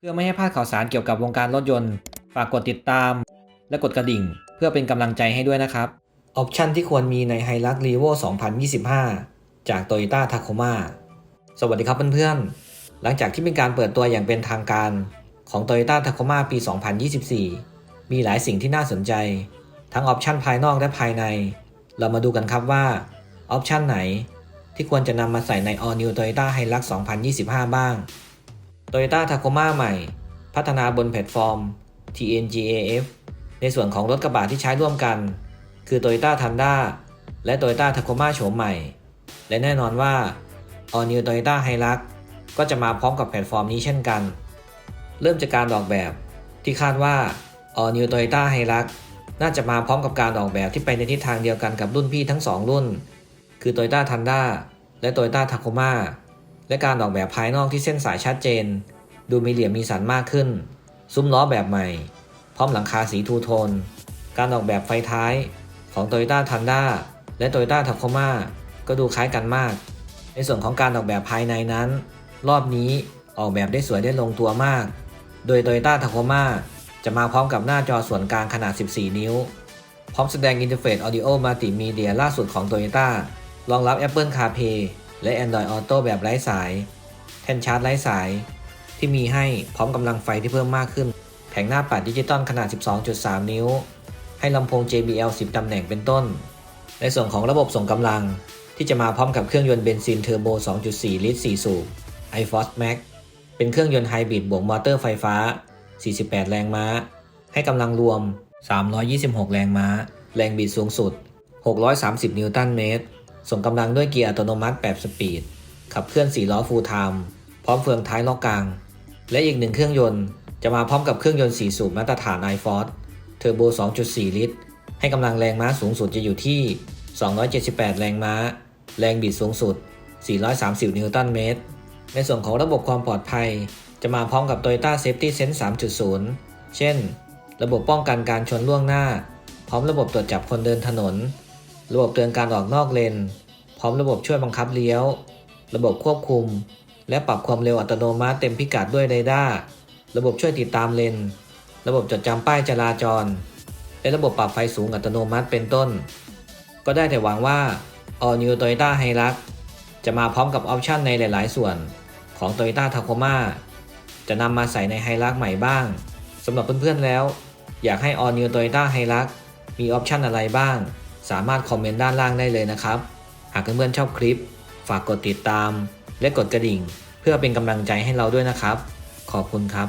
เพื่อไม่ให้พลาดข่าวสารเกี่ยวกับวงการรถยนต์ ฝากกดติดตาม และกดกระดิ่ง เพื่อเป็นกำลังใจให้ด้วยนะครับออปชันที่ควรมีใน h i l u x r e v o 2025 จาก Toyota Tacoma สวัสดีครับเพื่อนๆ หลังจากที่เป็นการเปิดตัวอย่างเป็นทางการของ Toyota Tacoma ปี 2024 มีหลายสิ่งที่น่าสนใจ ทั้งออปชันภายนอกและภายใน เรามาดูกันครับว่าออปชันไหนที่ควรจะนำมาใส่ใน All New Toyota Hilux 2025 บ้าง Toyota Tacoma ใหม่ พัฒนาบนแพลตฟอร์ม TNGAF ในส่วนของรถกระบะที่ใช้ร่วมกัน คือ Toyota Tundra และ Toyota Tacoma โฉมใหม่ และแน่นอนว่า All New Toyota Hilux ก็จะมาพร้อมกับแพลตฟอร์มนี้เช่นกัน เริ่มจากการออกแบบที่คาดว่า All New Toyota Hilux น่าจะมาพร้อมกับการออกแบบที่ไปในทิศทางเดียวกันกับรุ่นพี่ทั้ง 2 รุ่น คือ Toyota Tundra และ Toyota Tacoma และการออกแบบภายนอกที่เส้นสายชัดเจน ดูมีเหลี่ยมมีสันมากขึ้น ซุ้มล้อแบบใหม่ พร้อมหลังคาสีทูโทน การออกแบบไฟท้ายของ Toyota Tundra และ Toyota Tacoma ก็ดูคล้ายกันมาก ในส่วนของการออกแบบภายในนั้น รอบนี้ออกแบบได้สวยได้ลงตัวมาก โดย Toyota Tacoma จะมาพร้อมกับหน้าจอส่วนกลางขนาด 14 นิ้ว พร้อมแสดงอินเทอร์เฟซ Audio Multimedia ล่าสุดของ Toyota รองรับ Apple CarPlay และ Android Auto แบบไร้สาย แท่นชาร์จไร้สาย ที่มีให้พร้อมกำลังไฟที่เพิ่มมากขึ้น แผงหน้าปัดดิจิตอลขนาด 12.3 นิ้ว ให้ลำโพง JBL 10 ตำแหน่งเป็นต้น ในส่วนของระบบส่งกำลังที่จะมาพร้อมกับเครื่องยนต์เบนซินเทอร์โบ 2.4 ลิตร 4 สูบ iForce Max เป็นเครื่องยนต์ไฮบริดบวกมอเตอร์ไฟฟ้า 48 แรงม้า ให้กำลังรวม 326 แรงม้า แรงบิดสูงสุด 630 นิวตันเมตร ส่งกำลังด้วยเกียร์อัตโนมัติแบบสปีด ขับเคลื่อน4ล้อฟูลไทม์พร้อมเฟืองท้ายล้อกลาง และอีกหนึ่งเครื่องยนต์จะมาพร้อมกับเครื่องยนต์4สูบมาตรฐาน iForce เทอร์โบ 2.4 ลิตร ให้กำลังแรงม้าสูงสุดจะอยู่ที่ 278 แรงม้า แรงบิดสูงสุด 430 นิวตันเมตร ในส่วนของระบบความปลอดภัย จะมาพร้อมกับ Toyota Safety Sense 3.0 เช่น ระบบป้องกันการชนล่วงหน้า พร้อมระบบตรวจจับคนเดินถนน ระบบเตือนการออกนอกเลน พร้อมระบบช่วยบังคับเลี้ยว ระบบควบคุม และปรับความเร็วอัตโนมัติเต็มพิกัดด้วยเรดาร์ ระบบช่วยติดตามเลน ระบบจดจำป้ายจราจร และระบบปรับไฟสูงอัตโนมัติเป็นต้น ก็ได้แต่หวังว่า All New Toyota Hilux จะมาพร้อมกับออปชันในหลาย ๆ ส่วนของ Toyota Tacoma จะนำมาใส่ใน Hilux ใหม่บ้างสำหรับเพื่อน ๆ แล้ว อยากให้ All New Toyota Hilux มีออปชันอะไรบ้าง สามารถคอมเมนต์ด้านล่างได้เลยนะครับ หากเพื่อนๆชอบคลิป ฝากกดติดตาม และกดกระดิ่ง เพื่อเป็นกำลังใจให้เราด้วยนะครับ ขอบคุณครับ